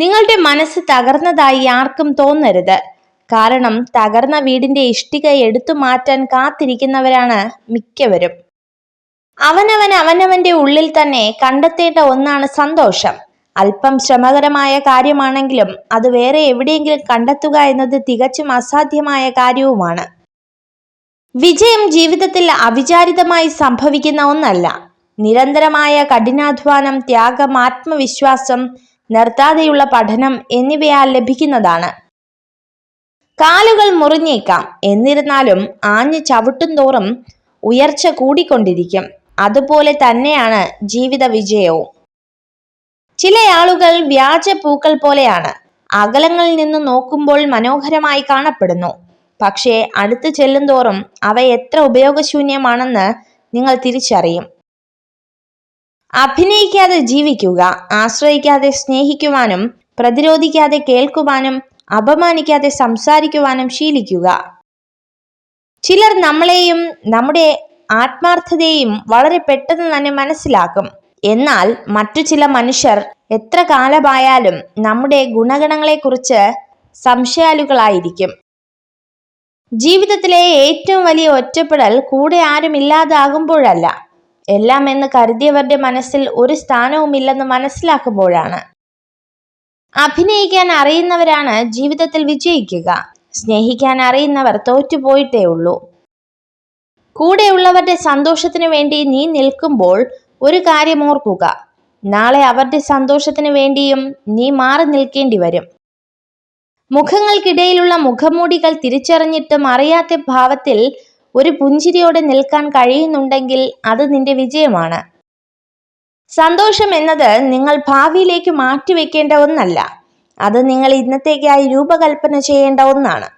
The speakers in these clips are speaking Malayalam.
നിങ്ങളുടെ മനസ്സ് തകർന്നതായി ആർക്കും തോന്നരുത്. കാരണം തകർന്ന വീടിന്റെ ഇഷ്ടിക എടുത്തു മാറ്റാൻ കാത്തിരിക്കുന്നവരാണ് മിക്കവരും. അവനവൻ അവനവന്റെ ഉള്ളിൽ തന്നെ കണ്ടെത്തേണ്ട ഒന്നാണ് സന്തോഷം. അല്പം ശ്രമകരമായ കാര്യമാണെങ്കിലും അത് വേറെ എവിടെയെങ്കിലും കണ്ടെത്തുക എന്നത് തികച്ചും അസാധ്യമായ കാര്യവുമാണ്. വിജയം ജീവിതത്തിൽ അവിചാരിതമായി സംഭവിക്കുന്ന ഒന്നല്ല. നിരന്തരമായ കഠിനാധ്വാനം ത്യാഗം ആത്മവിശ്വാസം നിർത്താതെയുള്ള പഠനം എന്നിവയാൽ ലഭിക്കുന്നതാണ്. കാലുകൾ മുറിഞ്ഞേക്കാം. എന്നിരുന്നാലും ആഞ്ഞു ചവിട്ടും തോറും ഉയർച്ച കൂടിക്കൊണ്ടിരിക്കും. അതുപോലെ തന്നെയാണ് ജീവിത വിജയവും. ചില ആളുകൾ വ്യാജ പൂക്കൾ പോലെയാണ്. അകലങ്ങളിൽ നിന്ന് നോക്കുമ്പോൾ മനോഹരമായി കാണപ്പെടുന്നു. പക്ഷേ അടുത്ത് ചെല്ലുന്തോറും അവ എത്ര ഉപയോഗശൂന്യമാണെന്ന് നിങ്ങൾ തിരിച്ചറിയും. അഭിനയിക്കാതെ ജീവിക്കുക ആശ്രയിക്കാതെ സ്നേഹിക്കുവാനും പ്രതിരോധിക്കാതെ കേൾക്കുവാനും അപമാനിക്കാതെ സംസാരിക്കുവാനും ശീലിക്കുക. ചിലർ നമ്മളെയും നമ്മുടെ ആത്മാർത്ഥതയെയും വളരെ പെട്ടെന്ന് തന്നെ മനസ്സിലാക്കും. എന്നാൽ മറ്റു ചില മനുഷ്യർ എത്ര കാലമായാലും നമ്മുടെ ഗുണഗണങ്ങളെക്കുറിച്ച് സംശയാലുകളായിരിക്കും. ജീവിതത്തിലെ ഏറ്റവും വലിയ ഒറ്റപ്പെടൽ കൂടെ ആരും ഇല്ലാതാകുമ്പോഴല്ല. എല്ലാം എന്ന് കരുതിയവരുടെ മനസ്സിൽ ഒരു സ്ഥാനവുമില്ലെന്ന് മനസ്സിലാക്കുമ്പോഴാണ്. അഭിനയിക്കാൻ അറിയുന്നവരാണ് ജീവിതത്തിൽ വിജയിക്കുക. സ്നേഹിക്കാൻ അറിയുന്നവർ തോറ്റുപോയിട്ടേ ഉള്ളൂ. കൂടെയുള്ളവരുടെ സന്തോഷത്തിനു വേണ്ടി നീ നിൽക്കുമ്പോൾ ഒരു കാര്യം ഓർക്കുക. നാളെ അവരുടെ സന്തോഷത്തിനു വേണ്ടിയും നീ മാറി നിൽക്കേണ്ടി വരും. മുഖങ്ങൾക്കിടയിലുള്ള മുഖമൂടികൾ തിരിച്ചറിഞ്ഞിട്ടും അറിയാത്ത ഭാവത്തിൽ ഒരു പുഞ്ചിരിയോടെ നിൽക്കാൻ കഴിയുന്നുണ്ടെങ്കിൽ അത് നിന്റെ വിജയമാണ്. സന്തോഷം എന്നത് നിങ്ങൾ ഭാവിയിലേക്ക് മാറ്റിവെക്കേണ്ട ഒന്നല്ല. അത് നിങ്ങൾ ഇന്നത്തേക്കായി രൂപകൽപ്പന ചെയ്യേണ്ട ഒന്നാണ്.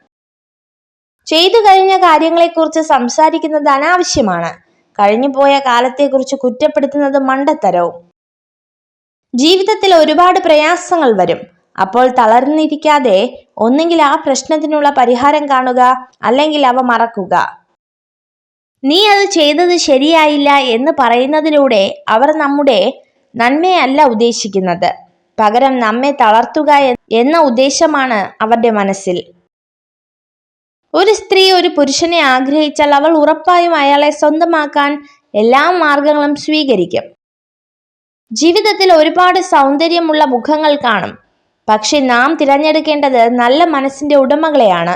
ചെയ്തു കഴിഞ്ഞ കാര്യങ്ങളെക്കുറിച്ച് സംസാരിക്കുന്നത് അനാവശ്യമാണ്. കഴിഞ്ഞുപോയ കാലത്തെക്കുറിച്ച് കുറ്റപ്പെടുത്തുന്നത് മണ്ടത്തരവും. ജീവിതത്തിൽ ഒരുപാട് പ്രയാസങ്ങൾ വരും. അപ്പോൾ തളർന്നിരിക്കാതെ ഒന്നെങ്കിൽ ആ പ്രശ്നത്തിനുള്ള പരിഹാരം കാണുക അല്ലെങ്കിൽ അവ മറക്കുക. നീ അത് ചെയ്തത് ശരിയായില്ല എന്ന് പറയുന്നതിലൂടെ അവർ നമ്മുടെ നന്മയല്ല ഉദ്ദേശിക്കുന്നത്. പകരം നമ്മെ തളർത്തുക എന്ന ഉദ്ദേശമാണ് അവരുടെ മനസ്സിൽ. ഒരു സ്ത്രീ ഒരു പുരുഷനെ ആഗ്രഹിച്ചാൽ അവൾ ഉറപ്പായും അയാളെ സ്വന്തമാക്കാൻ എല്ലാ മാർഗങ്ങളും സ്വീകരിക്കും. ജീവിതത്തിൽ ഒരുപാട് സൗന്ദര്യമുള്ള മുഖങ്ങൾ കാണും. പക്ഷെ നാം തിരഞ്ഞെടുക്കേണ്ടത് നല്ല മനസ്സിന്റെ ഉടമകളെയാണ്.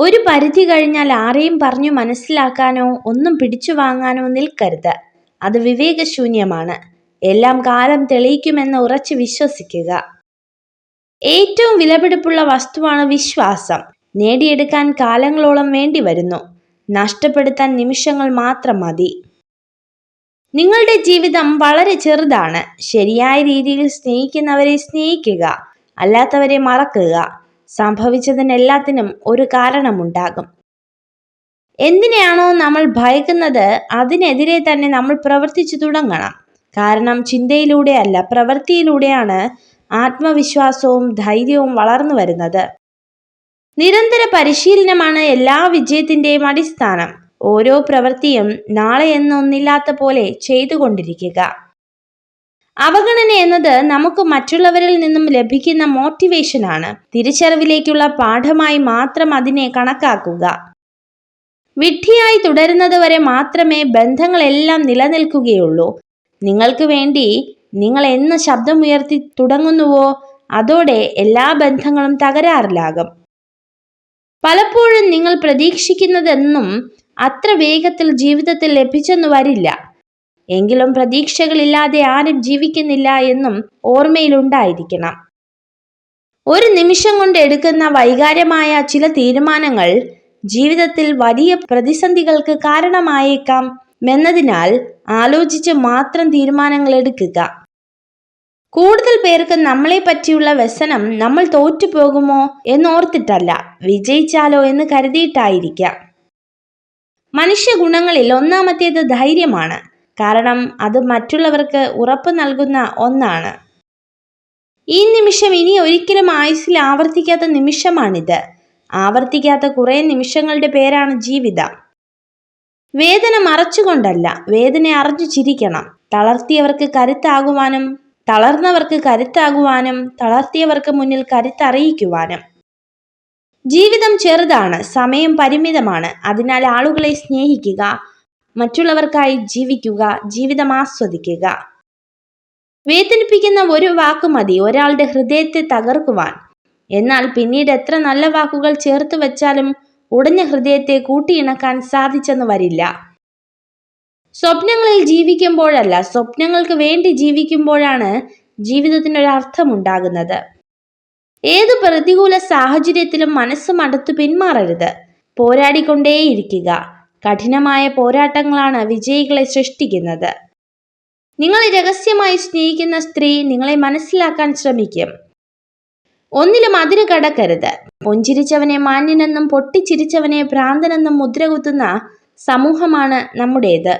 ഒരു പരിധി കഴിഞ്ഞാൽ ആരെയും പറഞ്ഞു മനസ്സിലാക്കാനോ ഒന്നും പിടിച്ചു വാങ്ങാനോ നിൽക്കരുത്. അത് വിവേകശൂന്യമാണ്. എല്ലാം കാലം തെളിയിക്കുമെന്ന് ഉറച്ചു വിശ്വസിക്കുക. ഏറ്റവും വിലപിടിപ്പുള്ള വസ്തുവാണ് വിശ്വാസം. നേടിയെടുക്കാൻ കാലങ്ങളോളം വേണ്ടി വരുന്നു. നഷ്ടപ്പെടുത്താൻ നിമിഷങ്ങൾ മാത്രം മതി. നിങ്ങളുടെ ജീവിതം വളരെ ചെറുതാണ്. ശരിയായ രീതിയിൽ സ്നേഹിക്കുന്നവരെ സ്നേഹിക്കുക. അല്ലാത്തവരെ മറക്കുക. സംഭവിച്ചതിനെല്ലാത്തിനും ഒരു കാരണമുണ്ടാകും. എന്തിനെയാണോ നമ്മൾ ഭയക്കുന്നത് അതിനെതിരെ തന്നെ നമ്മൾ പ്രവർത്തിച്ചു തുടങ്ങണം. കാരണം ചിന്തയിലൂടെയല്ല പ്രവൃത്തിയിലൂടെയാണ് ആത്മവിശ്വാസവും ധൈര്യവും വളർന്നു വരുന്നത്. നിരന്തര പരിശീലനമാണ് എല്ലാ വിജയത്തിന്റെയും അടിസ്ഥാനം. ഓരോ പ്രവൃത്തിയും നാളെ എന്നൊന്നില്ലാത്ത പോലെ ചെയ്തുകൊണ്ടിരിക്കുക. അവഗണന എന്നത് നമുക്ക് മറ്റുള്ളവരിൽ നിന്നും ലഭിക്കുന്ന മോട്ടിവേഷൻ ആണ്. തിരിച്ചറിവിലേക്കുള്ള പാഠമായി മാത്രം അതിനെ കണക്കാക്കുക. വിഡ്ഢിയായി തുടരുന്നത് വരെ മാത്രമേ ബന്ധങ്ങളെല്ലാം നിലനിൽക്കുകയുള്ളൂ. നിങ്ങൾക്ക് വേണ്ടി നിങ്ങൾ എന്ന് ശബ്ദമുയർത്തി തുടങ്ങുന്നുവോ അതോടെ എല്ലാ ബന്ധങ്ങളും തകരാറിലാകും. പലപ്പോഴും നിങ്ങൾ പ്രതീക്ഷിക്കുന്നതെന്നും അത്ര വേഗത്തിൽ ജീവിതത്തിൽ ലഭിച്ചെന്നു വരില്ല. എങ്കിലും പ്രതീക്ഷകളില്ലാതെ ആരും ജീവിക്കുന്നില്ല എന്നും ഓർമ്മയിലുണ്ടായിരിക്കണം. ഒരു നിമിഷം കൊണ്ട് എടുക്കുന്ന വൈകാര്യമായ ചില തീരുമാനങ്ങൾ ജീവിതത്തിൽ വലിയ പ്രതിസന്ധികൾക്ക് കാരണമായേക്കാം എന്നതിനാൽ ആലോചിച്ച് മാത്രം തീരുമാനങ്ങൾ എടുക്കുക. കൂടുതൽ പേർക്ക് നമ്മളെ പറ്റിയുള്ള വ്യസനം നമ്മൾ തോറ്റുപോകുമോ എന്നോർത്തിട്ടല്ല വിജയിച്ചാലോ എന്ന് കരുതിയിട്ടായിരിക്കാം. മനുഷ്യ ഗുണങ്ങളിൽ ഒന്നാമത്തേത് ധൈര്യമാണ്. കാരണം അത് മറ്റുള്ളവർക്ക് ഉറപ്പ് നൽകുന്ന ഒന്നാണ്. ഈ നിമിഷം ഇനി ഒരിക്കലും ആയുസ്സിൽ ആവർത്തിക്കാത്ത നിമിഷമാണിത്. ആവർത്തിക്കാത്ത കുറേ നിമിഷങ്ങളുടെ പേരാണ് ജീവിതം. വേദന മറച്ചുകൊണ്ടല്ല വേദന അറിഞ്ഞു ചിരിക്കണം. തളർത്തിയവർക്ക് കരുത്താകുവാനും തളർന്നവർക്ക് കരുത്താകുവാനും തളർത്തിയവർക്ക് മുന്നിൽ കരുത്തറിയിക്കുവാനും. ജീവിതം ചെറുതാണ് സമയം പരിമിതമാണ്. അതിനാൽ ആളുകളെ സ്നേഹിക്കുക മറ്റുള്ളവർക്കായി ജീവിക്കുക ജീവിതം ആസ്വദിക്കുക. വേദനിപ്പിക്കുന്ന ഒരു വാക്ക് മതി ഒരാളുടെ ഹൃദയത്തെ തകർക്കുവാൻ. എന്നാൽ പിന്നീട് എത്ര നല്ല വാക്കുകൾ ചേർത്ത് വെച്ചാലും ഉടഞ്ഞ ഹൃദയത്തെ കൂട്ടിയിണക്കാൻ സാധിച്ചെന്ന് വരില്ല. സ്വപ്നങ്ങളിൽ ജീവിക്കുമ്പോഴല്ല സ്വപ്നങ്ങൾക്ക് വേണ്ടി ജീവിക്കുമ്പോഴാണ് ജീവിതത്തിനൊരർത്ഥമുണ്ടാകുന്നത് ഏത് പ്രതികൂല സാഹചര്യത്തിലും മനസ്സ് മടുത്തു പിന്മാറരുത്. പോരാടിക്കൊണ്ടേയിരിക്കുക. കഠിനമായ പോരാട്ടങ്ങളാണ് വിജയികളെ സൃഷ്ടിക്കുന്നത്. നിങ്ങളെ രഹസ്യമായി സ്നേഹിക്കുന്ന സ്ത്രീ നിങ്ങളെ മനസ്സിലാക്കാൻ ശ്രമിക്കും. ഒന്നിലും അതിന് കടക്കരുത്. പുഞ്ചിരിച്ചവനെ മാന്യനെന്നും പൊട്ടിച്ചിരിച്ചവനെ ഭ്രാന്തനെന്നും മുദ്രകുത്തുന്ന സമൂഹമാണ് നമ്മുടേത്.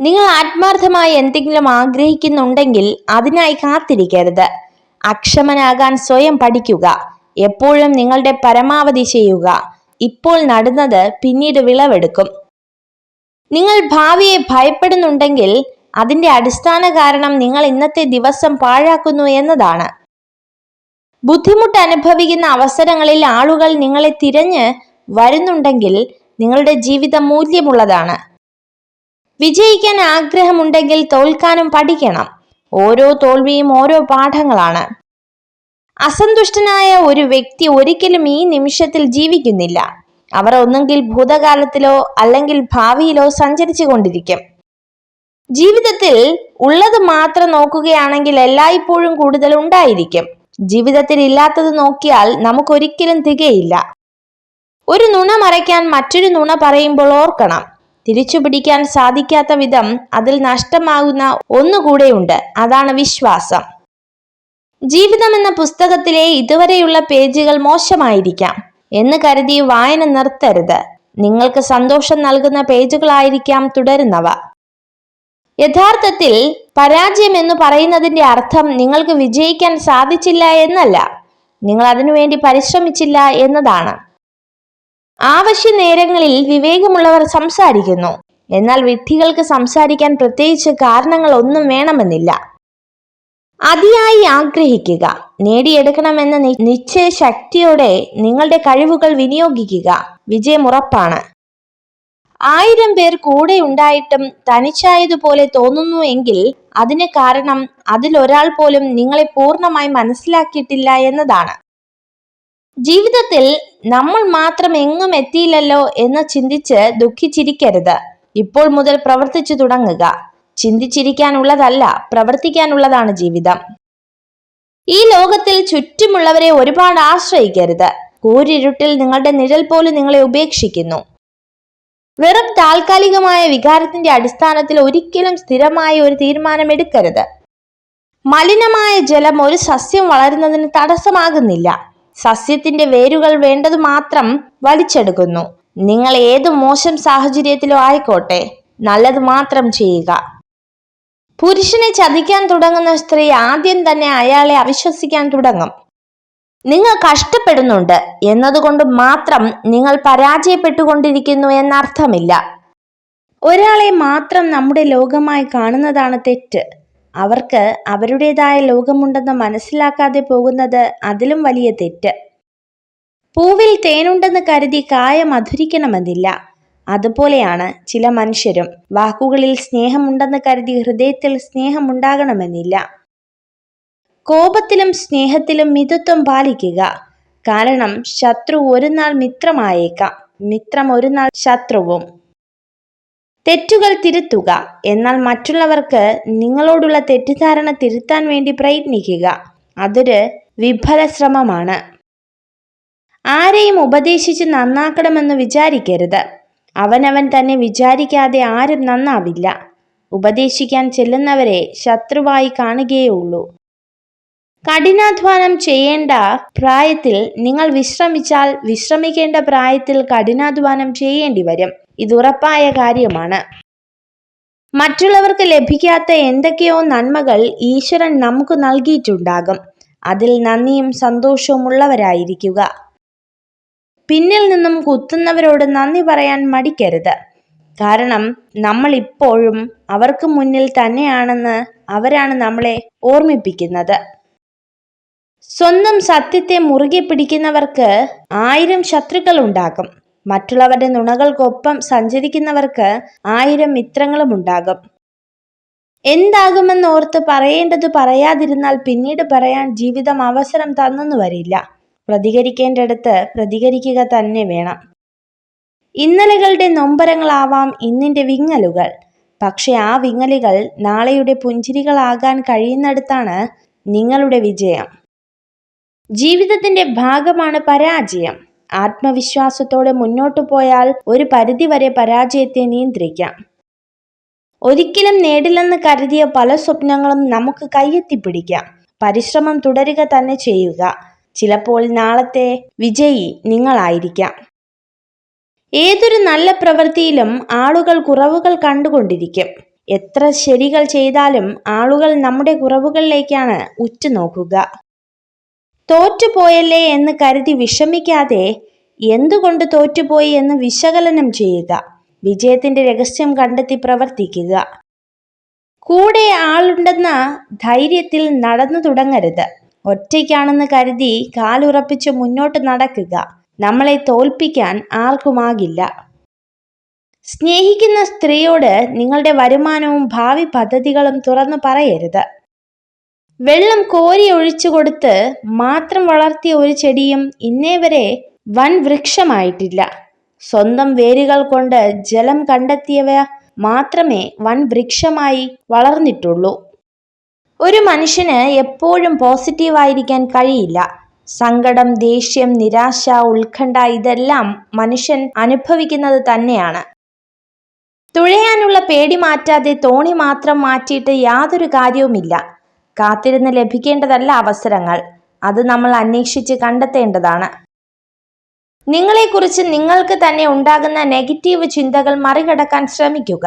നിങ്ങൾ ആത്മാർത്ഥമായി എന്തെങ്കിലും ആഗ്രഹിക്കുന്നുണ്ടെങ്കിൽ അതിനായി കാത്തിരിക്കരുത്. അക്ഷമനാകാൻ സ്വയം പഠിക്കുക. എപ്പോഴും നിങ്ങളുടെ പരമാവധി ചെയ്യുക. ഇപ്പോൾ നടുന്നത് പിന്നീട് വിളവെടുക്കും. നിങ്ങൾ ഭാവിയെ ഭയപ്പെടുന്നുണ്ടെങ്കിൽ അതിന്റെ അടിസ്ഥാന കാരണം നിങ്ങൾ ഇന്നത്തെ ദിവസം പാഴാക്കുന്നു എന്നതാണ്. ബുദ്ധിമുട്ട് അനുഭവിക്കുന്ന അവസരങ്ങളിൽ ആളുകൾ നിങ്ങളെ തിരഞ്ഞ് വരുന്നുണ്ടെങ്കിൽ നിങ്ങളുടെ ജീവിതം മൂല്യമുള്ളതാണ്. വിജയിക്കാൻ ആഗ്രഹമുണ്ടെങ്കിൽ തോൽക്കാനും പഠിക്കണം. ഓരോ തോൽവിയും ഓരോ പാഠങ്ങളാണ്. അസന്തുഷ്ടനായ ഒരു വ്യക്തി ഒരിക്കലും ഈ നിമിഷത്തിൽ ജീവിക്കുന്നില്ല. അവർ ഒന്നുകിൽ ഭൂതകാലത്തിലോ അല്ലെങ്കിൽ ഭാവിയിലോ സഞ്ചരിച്ചു കൊണ്ടിരിക്കും ജീവിതത്തിൽ ഉള്ളത് മാത്രം നോക്കുകയാണെങ്കിൽ എല്ലായ്പ്പോഴും കൂടുതൽ ഉണ്ടായിരിക്കും. ജീവിതത്തിൽ ഇല്ലാത്തത് നോക്കിയാൽ നമുക്കൊരിക്കലും തികയില്ല. ഒരു നുണ മറയ്ക്കാൻ മറ്റൊരു നുണ പറയുമ്പോൾ ഓർക്കണം. തിരിച്ചു പിടിക്കാൻ സാധിക്കാത്ത വിധം അതിൽ നഷ്ടമാകുന്ന ഒന്നുകൂടെയുണ്ട്. അതാണ് വിശ്വാസം. ജീവിതം എന്ന പുസ്തകത്തിലെ ഇതുവരെയുള്ള പേജുകൾ മോശമായിരിക്കാം എന്ന് കരുതി വായന നിർത്തരുത്. നിങ്ങൾക്ക് സന്തോഷം നൽകുന്ന പേജുകളായിരിക്കാം തുടരുന്നവ. യഥാർത്ഥത്തിൽ പരാജയം എന്ന് പറയുന്നതിന്റെ അർത്ഥം നിങ്ങൾക്ക് വിജയിക്കാൻ സാധിച്ചില്ല എന്നല്ല. നിങ്ങൾ അതിനുവേണ്ടി പരിശ്രമിച്ചില്ല എന്നതാണ്. ആവശ്യ നേരങ്ങളിൽ വിവേകമുള്ളവർ സംസാരിക്കുന്നു. എന്നാൽ വിഡ്ഢികൾക്ക് സംസാരിക്കാൻ പ്രത്യേകിച്ച് കാരണങ്ങൾ ഒന്നും വേണമെന്നില്ല. അതിയായി ആഗ്രഹിക്കുക. നേടിയെടുക്കണമെന്ന നിശ്ചയ ശക്തിയോടെ നിങ്ങളുടെ കഴിവുകൾ വിനിയോഗിക്കുക. വിജയം ഉറപ്പാണ്. ആയിരം പേർ കൂടെ ഉണ്ടായിട്ടും തനിച്ചായതുപോലെ തോന്നുന്നു എങ്കിൽ അതിന് കാരണം അതിലൊരാൾ പോലും നിങ്ങളെ പൂർണമായി മനസ്സിലാക്കിയിട്ടില്ല എന്നതാണ്. ജീവിതത്തിൽ നമ്മൾ മാത്രം എങ്ങും എത്തിയില്ലല്ലോ എന്ന് ചിന്തിച്ച് ദുഃഖിച്ചിരിക്കരുത്. ഇപ്പോൾ മുതൽ പ്രവർത്തിച്ചു തുടങ്ങുക. ചിന്തിച്ചിരിക്കാനുള്ളതല്ല പ്രവർത്തിക്കാനുള്ളതാണ് ജീവിതം. ഈ ലോകത്തിൽ ചുറ്റുമുള്ളവരെ ഒരുപാട് ആശ്രയിക്കരുത്. കൂരിരുട്ടിൽ നിങ്ങളുടെ നിഴൽ പോലും നിങ്ങളെ ഉപേക്ഷിക്കുന്നു. വെറും താൽക്കാലികമായ വികാരത്തിന്റെ അടിസ്ഥാനത്തിൽ ഒരിക്കലും സ്ഥിരമായ ഒരു തീരുമാനമെടുക്കരുത്. മലിനമായ ജലം ഒരു സസ്യം വളരുന്നതിന് തടസ്സമാകുന്നില്ല. സസ്യത്തിന്റെ വേരുകൾ വേണ്ടത് മാത്രം വലിച്ചെടുക്കുന്നു. നിങ്ങൾ ഏത് മോശം സാഹചര്യത്തിലോ ആയിക്കോട്ടെ. നല്ലത് മാത്രം ചെയ്യുക. പുരുഷനെ ചതിക്കാൻ തുടങ്ങുന്ന സ്ത്രീ ആദ്യം തന്നെ അയാളെ അവിശ്വസിക്കാൻ തുടങ്ങും. നിങ്ങൾ കഷ്ടപ്പെടുന്നുണ്ട് എന്നതുകൊണ്ട് മാത്രം നിങ്ങൾ പരാജയപ്പെട്ടുകൊണ്ടിരിക്കുന്നു എന്നർത്ഥമില്ല. ഒരാളെ മാത്രം നമ്മുടെ ലോകമായി കാണുന്നതാണ് തെറ്റ്. അവർക്ക് അവരുടേതായ ലോകമുണ്ടെന്ന് മനസ്സിലാക്കാതെ പോകുന്നത് അതിലും വലിയ തെറ്റ്. പൂവിൽ തേനുണ്ടെന്ന് കരുതി കായ മധുരിക്കണമെന്നില്ല അതുപോലെയാണ് ചില മനുഷ്യരും. വാക്കുകളിൽ സ്നേഹമുണ്ടെന്ന് കരുതി ഹൃദയത്തിൽ സ്നേഹമുണ്ടാകണമെന്നില്ല. കോപത്തിലും സ്നേഹത്തിലും മിതത്വം പാലിക്കുക. കാരണം ശത്രു ഒരു നാൾ മിത്രമായേക്കാം. മിത്രം ഒരു നാൾ ശത്രുവും. തെറ്റുകൾ തിരുത്തുക. എന്നാൽ മറ്റുള്ളവർക്ക് നിങ്ങളോടുള്ള തെറ്റിദ്ധാരണ തിരുത്താൻ വേണ്ടി പ്രയത്നിക്കുക. അതൊരു വിഫല ശ്രമമാണ്. ആരെയും ഉപദേശിച്ച് നന്നാക്കണമെന്ന് വിചാരിക്കരുത്. അവനവൻ തന്നെ വിചാരിക്കാതെ ആരും നന്നാവില്ല. ഉപദേശിക്കാൻ ചെല്ലുന്നവരെ ശത്രുവായി കാണുകയേ ഉള്ളൂ കഠിനാധ്വാനം ചെയ്യേണ്ട പ്രായത്തിൽ നിങ്ങൾ വിശ്രമിച്ചാൽ വിശ്രമിക്കേണ്ട പ്രായത്തിൽ കഠിനാധ്വാനം ചെയ്യേണ്ടി വരും. ഇത് ഉറപ്പായ കാര്യമാണ്. മറ്റുള്ളവർക്ക് ലഭിക്കാത്ത എന്തൊക്കെയോ നന്മകൾ ഈശ്വരൻ നമുക്ക് നൽകിയിട്ടുണ്ടാകും. അതിൽ നന്ദിയും സന്തോഷവും ഉള്ളവരായിരിക്കുക പിന്നിൽ നിന്നും കുത്തുന്നവരോട് നന്ദി പറയാൻ മടിക്കരുത്. കാരണം നമ്മൾ ഇപ്പോഴും അവർക്ക് മുന്നിൽ തന്നെയാണെന്ന് അവരാണ് നമ്മളെ ഓർമ്മിപ്പിക്കുന്നത്. സ്വന്തം സത്യത്തെ മുറുകെ പിടിക്കുന്നവർക്ക് ആയിരം ശത്രുക്കൾ ഉണ്ടാകും. മറ്റുള്ളവരുടെ നുണകൾക്കൊപ്പം സഞ്ചരിക്കുന്നവർക്ക് ആയിരം മിത്രങ്ങളും ഉണ്ടാകും. എന്താകുമെന്നോർത്ത് പറയേണ്ടത് പറയാതിരുന്നാൽ പിന്നീട് പറയാൻ ജീവിതം അവസരം തന്നെന്നു വരില്ല പ്രതികരിക്കേണ്ടടുത്ത് പ്രതികരിക്കുക തന്നെ വേണം. ഇന്നലകളുടെ നൊമ്പരങ്ങളാവാം ഇന്നിന്റെ വിങ്ങലുകൾ. പക്ഷെ ആ വിങ്ങലുകൾ നാളെയുടെ പുഞ്ചിരികളാകാൻ കഴിയുന്നിടത്താണ് നിങ്ങളുടെ വിജയം. ജീവിതത്തിന്റെ ഭാഗമാണ് പരാജയം. ആത്മവിശ്വാസത്തോടെ മുന്നോട്ടു പോയാൽ ഒരു പരിധിവരെ പരാജയത്തെ നിയന്ത്രിക്കാം. ഒരിക്കലും നേടില്ലെന്ന് കരുതിയ പല സ്വപ്നങ്ങളും നമുക്ക് കയ്യെത്തിപ്പിടിക്കാം പരിശ്രമം തുടരുക തന്നെ ചെയ്യുക. ചിലപ്പോൾ നാളത്തെ വിജയി നിങ്ങളായിരിക്കാം. ഏതൊരു നല്ല പ്രവൃത്തിയിലും ആളുകൾ കുറവുകൾ കണ്ടുകൊണ്ടിരിക്കും. എത്ര ശരികൾ ചെയ്താലും ആളുകൾ നമ്മുടെ കുറവുകളിലേക്കാണ് ഉറ്റുനോക്കുക. തോറ്റുപോയല്ലേ എന്ന് കരുതി വിഷമിക്കാതെ എന്തുകൊണ്ട് തോറ്റുപോയി എന്ന് വിശകലനം ചെയ്യുക. വിജയത്തിന്റെ രഹസ്യം കണ്ടെത്തി പ്രവർത്തിക്കുക. കൂടെ ആളുണ്ടെന്ന ധൈര്യത്തിൽ നടന്നു തുടങ്ങരുത്. ഒറ്റയ്ക്കാണെന്ന് കരുതി കാലുറപ്പിച്ച് മുന്നോട്ട് നടക്കുക. നമ്മളെ തോൽപ്പിക്കാൻ ആർക്കുമാകില്ല. സ്നേഹിക്കുന്ന സ്ത്രീയോട് നിങ്ങളുടെ വരുമാനവും ഭാവി പദ്ധതികളും തുറന്നു പറയരുത്. വെള്ളം കോരി ഒഴിച്ചു കൊടുത്ത് മാത്രം വളർത്തിയ ഒരു ചെടിയും ഇന്നേ വരെ വൻ വൃക്ഷമായിട്ടില്ല. സ്വന്തം വേരുകൾ കൊണ്ട് ജലം കണ്ടെത്തിയവ മാത്രമേ വൻ വൃക്ഷമായി വളർന്നിട്ടുള്ളൂ. ഒരു മനുഷ്യന് എപ്പോഴും പോസിറ്റീവായിരിക്കാൻ കഴിയില്ല. സങ്കടം ദേഷ്യം നിരാശ ഉത്കണ്ഠ ഇതെല്ലാം മനുഷ്യൻ അനുഭവിക്കുന്നത് തന്നെയാണ്. തുഴയാനുള്ള പേടി മാറ്റാതെ തോണി മാത്രം മാറ്റിയിട്ട് യാതൊരു കാര്യവുമില്ല. കാത്തിരുന്ന് ലഭിക്കേണ്ടതല്ല അവസരങ്ങൾ. അത് നമ്മൾ അന്വേഷിച്ച് കണ്ടെത്തേണ്ടതാണ്. നിങ്ങളെക്കുറിച്ച് നിങ്ങൾക്ക് തന്നെ ഉണ്ടാകുന്ന നെഗറ്റീവ് ചിന്തകൾ മറികടക്കാൻ ശ്രമിക്കുക.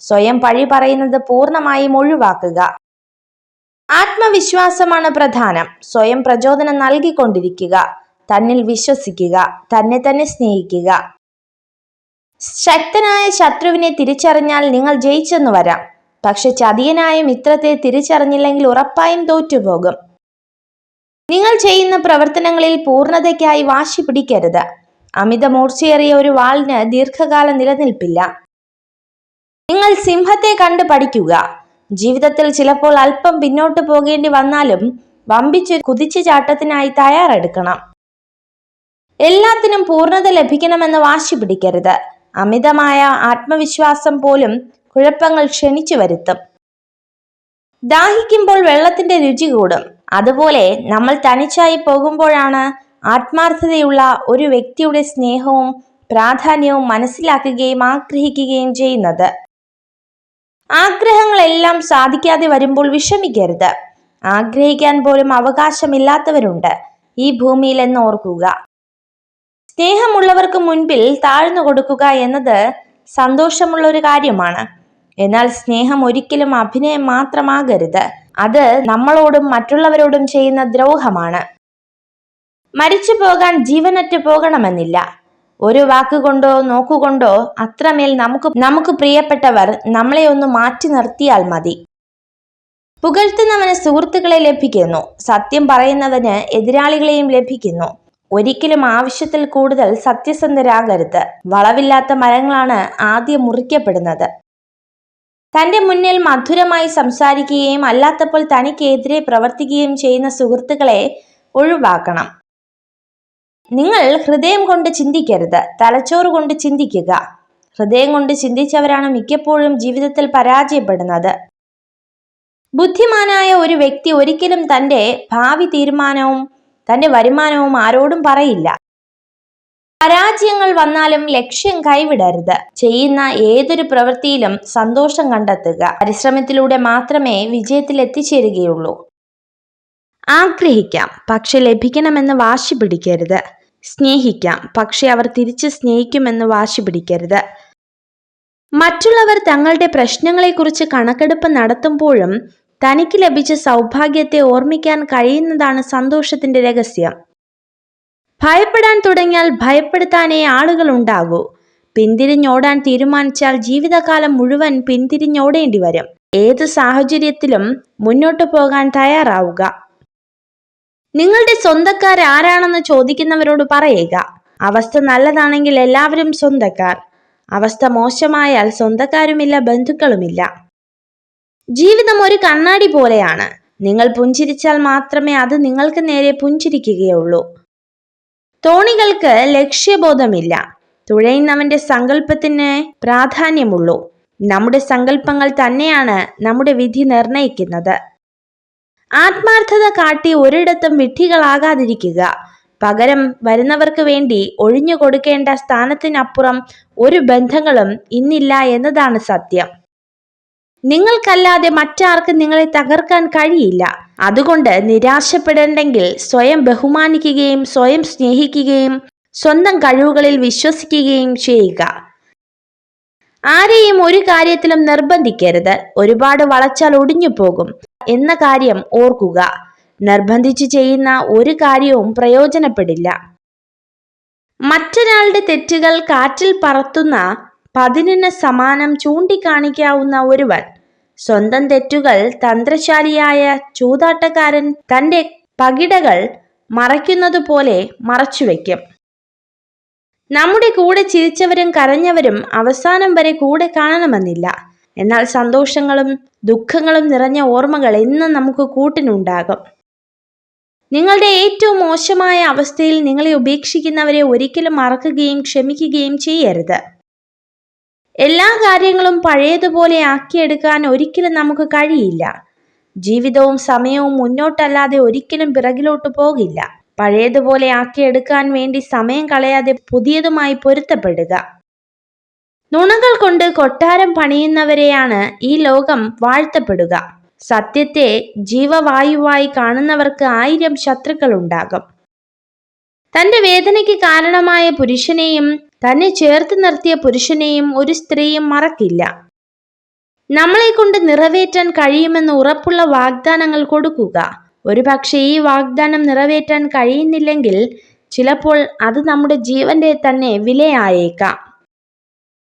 സ്വയം പഴി പറയുന്നത് പൂർണമായും ഒഴിവാക്കുക. ആത്മവിശ്വാസമാണ് പ്രധാനം. സ്വയം പ്രചോദനം നൽകിക്കൊണ്ടിരിക്കുക. തന്നിൽ വിശ്വസിക്കുക. തന്നെ തന്നെ സ്നേഹിക്കുക. ശക്തനായ ശത്രുവിനെ തിരിച്ചറിഞ്ഞാൽ നിങ്ങൾ ജയിച്ചെന്ന് വരാം. പക്ഷെ ചതിയനായ മിത്രത്തെ തിരിച്ചറിഞ്ഞില്ലെങ്കിൽ ഉറപ്പായും തോറ്റുപോകും. നിങ്ങൾ ചെയ്യുന്ന പ്രവർത്തനങ്ങളിൽ പൂർണതയ്ക്കായി വാശി പിടിക്കരുത്. അമിത മൂർച്ചയേറിയ ഒരു വാളിന് ദീർഘകാലം നിലനിൽപ്പില്ല. നിങ്ങൾ സിംഹത്തെ കണ്ട് പഠിക്കുക. ജീവിതത്തിൽ ചിലപ്പോൾ അല്പം പിന്നോട്ട് പോകേണ്ടി വന്നാലും വമ്പിച്ച് കുതിച്ചു ചാട്ടത്തിനായി തയ്യാറെടുക്കണം. എല്ലാത്തിനും പൂർണത ലഭിക്കണമെന്ന് വാശി പിടിക്കരുത്. അമിതമായ ആത്മവിശ്വാസം പോലും കുഴപ്പങ്ങൾ ക്ഷണിച്ചു വരുത്തും. ദാഹിക്കുമ്പോൾ വെള്ളത്തിന്റെ രുചി കൂടും. അതുപോലെ നമ്മൾ തനിച്ചായി പോകുമ്പോഴാണ് ആത്മാർത്ഥതയുള്ള ഒരു വ്യക്തിയുടെ സ്നേഹവും പ്രാധാന്യവും മനസ്സിലാക്കുകയും ആഗ്രഹിക്കുകയും ചെയ്യുന്നത്. ആഗ്രഹങ്ങളെല്ലാം സാധിക്കാതെ വരുമ്പോൾ വിഷമിക്കരുത്. ആഗ്രഹിക്കാൻ പോലും അവകാശമില്ലാത്തവരുണ്ട്. ഈ ഭൂമിയിൽ എന്ന് ഓർക്കുക. സ്നേഹമുള്ളവർക്ക് മുൻപിൽ താഴ്ന്നു കൊടുക്കുക എന്നത് സന്തോഷമുള്ള ഒരു കാര്യമാണ്. എന്നാൽ സ്നേഹം ഒരിക്കലും അഭിനയം മാത്രമാകരുത്. അത് നമ്മളോടും മറ്റുള്ളവരോടും ചെയ്യുന്ന ദ്രോഹമാണ്. മരിച്ചു പോകാൻ ജീവനറ്റ് പോകണമെന്നില്ല. ഒരു വാക്കുകൊണ്ടോ നോക്കുകൊണ്ടോ അത്രമേൽ നമുക്ക് നമുക്ക് പ്രിയപ്പെട്ടവർ നമ്മളെ ഒന്ന് മാറ്റി നിർത്തിയാൽ മതി. പുകഴ്ത്തുന്നവന് സുഹൃത്തുക്കളെ ലഭിക്കുന്നു. സത്യം പറയുന്നവന് എതിരാളികളെയും ലഭിക്കുന്നു. ഒരിക്കലും ആവശ്യത്തിൽ കൂടുതൽ സത്യസന്ധരാകരുത്. വളവില്ലാത്ത മരങ്ങളാണ് ആദ്യം മുറിക്കപ്പെടുന്നത്. തന്റെ മുന്നിൽ മധുരമായി സംസാരിക്കുകയും അല്ലാത്തപ്പോൾ തനിക്കെതിരെ പ്രവർത്തിക്കുകയും ചെയ്യുന്ന സുഹൃത്തുക്കളെ ഒഴിവാക്കണം. നിങ്ങൾ ഹൃദയം കൊണ്ട് ചിന്തിക്കരുത്. തലച്ചോറ് കൊണ്ട് ചിന്തിക്കുക. ഹൃദയം കൊണ്ട് ചിന്തിച്ചവരാണ് മിക്കപ്പോഴും ജീവിതത്തിൽ പരാജയപ്പെടുന്നത്. ബുദ്ധിമാനായ ഒരു വ്യക്തി ഒരിക്കലും തന്റെ ഭാവി തീരുമാനവും തന്റെ വരുമാനവും ആരോടും പറയില്ല. പരാജയങ്ങൾ വന്നാലും ലക്ഷ്യം കൈവിടരുത്. ചെയ്യുന്ന ഏതൊരു പ്രവൃത്തിയിലും സന്തോഷം കണ്ടെത്തുക. പരിശ്രമത്തിലൂടെ മാത്രമേ വിജയത്തിൽ എത്തിച്ചേരുകയുള്ളൂ. ആഗ്രഹിക്കാം. പക്ഷെ ലഭിക്കണമെന്ന് വാശി പിടിക്കരുത്. സ്നേഹിക്കാം. പക്ഷെ അവർ തിരിച്ച് സ്നേഹിക്കുമെന്ന് വാശി പിടിക്കരുത്. മറ്റുള്ളവർ തങ്ങളുടെ പ്രശ്നങ്ങളെക്കുറിച്ച് കണക്കെടുപ്പ് നടത്തുമ്പോഴും തനിക്ക് ലഭിച്ച സൗഭാഗ്യത്തെ ഓർമ്മിക്കാൻ കഴിയുന്നതാണ് സന്തോഷത്തിന്റെ രഹസ്യം. ഭയപ്പെടാൻ തുടങ്ങിയാൽ ഭയപ്പെടുത്താനേ ആളുകൾ ഉണ്ടാകൂ പിന്തിരിഞ്ഞോടാൻ തീരുമാനിച്ചാൽ ജീവിതകാലം മുഴുവൻ പിന്തിരിഞ്ഞോടേണ്ടി വരും ഏത് സാഹചര്യത്തിലും മുന്നോട്ടു പോകാൻ തയ്യാറാവുക. നിങ്ങളുടെ സ്വന്തക്കാർ ആരാണെന്ന് ചോദിക്കുന്നവരോട് പറയുക. അവസ്ഥ നല്ലതാണെങ്കിൽ എല്ലാവരും സ്വന്തക്കാർ. അവസ്ഥ മോശമായാൽ സ്വന്തക്കാരുമില്ല ബന്ധുക്കളുമില്ല. ജീവിതം ഒരു കണ്ണാടി പോലെയാണ്. നിങ്ങൾ പുഞ്ചിരിച്ചാൽ മാത്രമേ അത് നിങ്ങൾക്ക് നേരെ പുഞ്ചിരിക്കുകയുള്ളൂ. തോണികൾക്ക് ലക്ഷ്യബോധമില്ല. തുഴയുന്നവന്റെ സങ്കല്പത്തിന് പ്രാധാന്യമുള്ളൂ. നമ്മുടെ സങ്കല്പങ്ങൾ തന്നെയാണ് നമ്മുടെ വിധി നിർണയിക്കുന്നത് ആത്മാർത്ഥത കാട്ടി ഒരിടത്തും വിഡ്ഢികളാകാതിരിക്കുക. പകരം വരുന്നവർക്ക് വേണ്ടി ഒഴിഞ്ഞു കൊടുക്കേണ്ട സ്ഥാനത്തിനപ്പുറം ഒരു ബന്ധങ്ങളും ഇന്നില്ല എന്നതാണ് സത്യം. നിങ്ങൾക്കല്ലാതെ മറ്റാർക്കും നിങ്ങളെ തകർക്കാൻ കഴിയില്ല. അതുകൊണ്ട് നിരാശപ്പെടേണ്ടെങ്കിൽ സ്വയം ബഹുമാനിക്കുകയും സ്വയം സ്നേഹിക്കുകയും സ്വന്തം കഴിവുകളിൽ വിശ്വസിക്കുകയും ചെയ്യുക. ആരെയും ഒരു കാര്യത്തിലും നിർബന്ധിക്കരുത്. ഒരുപാട് വളച്ചാൽ ഒടിഞ്ഞു പോകും എന്ന കാര്യം ഓർക്കുക. നിർബന്ധിച്ചു ചെയ്യുന്ന ഒരു കാര്യവും പ്രയോജനപ്പെടില്ല. മറ്റൊരാളുടെ തെറ്റുകൾ കാറ്റിൽ പറത്തുന്ന പതിനിന് സമാനം ചൂണ്ടിക്കാണിക്കാവുന്ന ഒരുവൻ സ്വന്തം തെറ്റുകൾ തന്ത്രശാലിയായ ചൂതാട്ടക്കാരൻ തന്റെ പകിടകൾ മറയ്ക്കുന്നതുപോലെ മറച്ചുവെക്കും നമ്മുടെ കൂടെ ചിരിച്ചവരും കരഞ്ഞവരും അവസാനം വരെ കൂടെ കാണണമെന്നില്ല. എന്നാൽ സന്തോഷങ്ങളും ദുഃഖങ്ങളും നിറഞ്ഞ ഓർമ്മകൾ എന്നും നമുക്ക് കൂട്ടിനുണ്ടാകും. നിങ്ങളുടെ ഏറ്റവും മോശമായ അവസ്ഥയിൽ നിങ്ങളെ ഉപേക്ഷിക്കുന്നവരെ ഒരിക്കലും മറക്കുകയും ക്ഷമിക്കുകയും ചെയ്യരുത്. എല്ലാ കാര്യങ്ങളും പഴയതുപോലെ ആക്കിയെടുക്കാൻ ഒരിക്കലും നമുക്ക് കഴിയില്ല. ജീവിതവും സമയവും മുന്നോട്ടല്ലാതെ ഒരിക്കലും പിറകിലോട്ട് പോകില്ല. പഴയതുപോലെ ആക്കിയെടുക്കാൻ വേണ്ടി സമയം കളയാതെ പുതിയതുമായി പൊരുത്തപ്പെടുക. നുണകൾ കൊണ്ട് കൊട്ടാരം പണിയുന്നവരെയാണ് ഈ ലോകം വാഴ്ത്തപ്പെടുക. സത്യത്തെ ജീവവായുവായി കാണുന്നവർക്ക് ആയിരം ശത്രുക്കൾ ഉണ്ടാകും തന്റെ വേദനയ്ക്ക് കാരണമായ പുരുഷനെയും തന്നെ ചേർത്ത് നിർത്തിയ പുരുഷനെയും ഒരു സ്ത്രീയും മറക്കില്ല. നമ്മളെ കൊണ്ട് നിറവേറ്റാൻ കഴിയുമെന്ന് ഉറപ്പുള്ള വാഗ്ദാനങ്ങൾ കൊടുക്കുക. ഒരുപക്ഷെ ഈ വാഗ്ദാനം നിറവേറ്റാൻ കഴിയുന്നില്ലെങ്കിൽ ചിലപ്പോൾ അത് നമ്മുടെ ജീവന്റെ തന്നെ വിലയായേക്കാം.